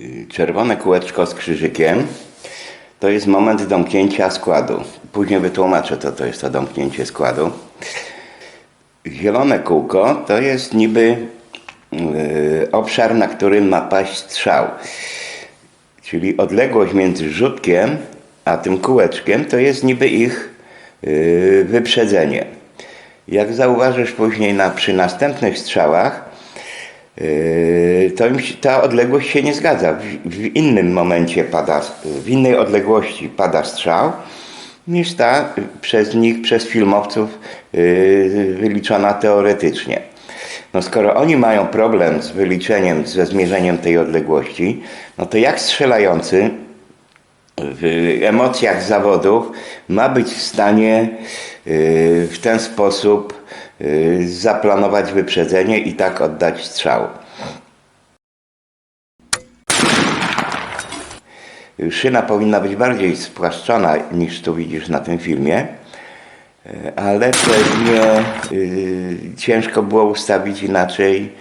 Y, Czerwone kółeczko z krzyżykiem to jest moment domknięcia składu. Później wytłumaczę, co to jest to domknięcie składu. Zielone kółko to jest niby y, obszar, na którym ma paść strzał. Czyli odległość między rzutkiem a tym kółeczkiem to jest niby ich y, wyprzedzenie. Jak zauważysz później na, przy następnych strzałach, to im ta odległość się nie zgadza. W, w innym momencie pada, w innej odległości pada strzał niż ta przez nich, przez filmowców yy, wyliczona teoretycznie. No skoro oni mają problem z wyliczeniem, ze zmierzeniem tej odległości, no to jak strzelający w emocjach zawodów ma być w stanie yy, w ten sposób yy, zaplanować wyprzedzenie i tak oddać strzał. Szyna powinna być bardziej spłaszczona niż tu widzisz na tym filmie, yy, ale pewnie yy, ciężko było ustawić inaczej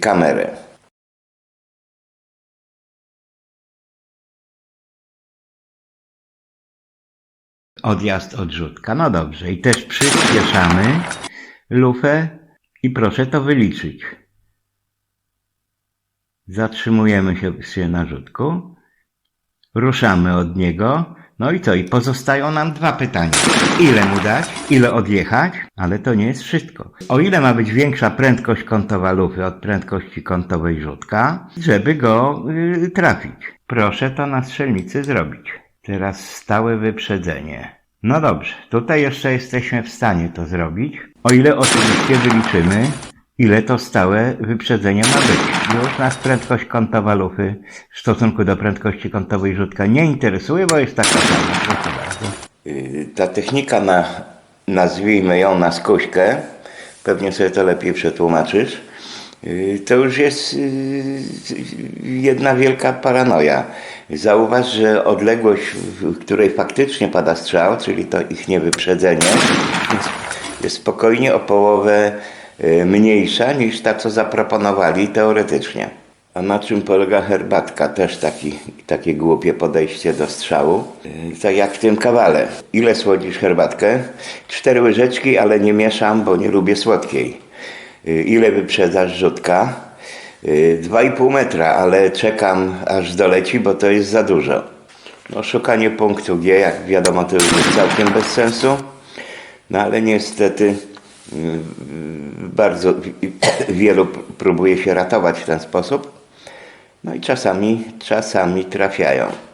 kamerę. Odjazd odrzutka. No dobrze. I też przyspieszamy lufę i proszę to wyliczyć. Zatrzymujemy się na rzutku. Ruszamy od niego. No i co? I pozostają nam dwa pytania. Ile mu dać? Ile odjechać? Ale to nie jest wszystko. O ile ma być większa prędkość kątowa lufy od prędkości kątowej rzutka, żeby go y, trafić? Proszę to na strzelnicy zrobić. Teraz stałe wyprzedzenie. No dobrze, tutaj jeszcze jesteśmy w stanie to zrobić. O ile oczywiście wyliczymy, ile to stałe wyprzedzenie ma być. Już nas prędkość kątowa lufy w stosunku do prędkości kątowej rzutka nie interesuje, bo jest taka sama. Y, Ta technika na, nazwijmy ją na skuśkę, pewnie sobie to lepiej przetłumaczysz, to już jest y, jedna wielka paranoja. Zauważ, że odległość, w której faktycznie pada strzał, czyli to ich niewyprzedzenie, jest, spokojnie o połowę y, mniejsza niż ta, co zaproponowali teoretycznie. A na czym polega herbatka? Też taki, takie głupie podejście do strzału. Y, Tak jak w tym kawale. Ile słodzisz herbatkę? Cztery łyżeczki, ale nie mieszam, bo nie lubię słodkiej. Y, Ile wyprzedzasz rzutka? Y, Dwa i pół metra, ale czekam aż doleci, bo to jest za dużo. No, szukanie punktu G, jak wiadomo, to już jest całkiem bez sensu. No ale niestety y, bardzo wielu próbuje się ratować w ten sposób. No i czasami, czasami trafiają.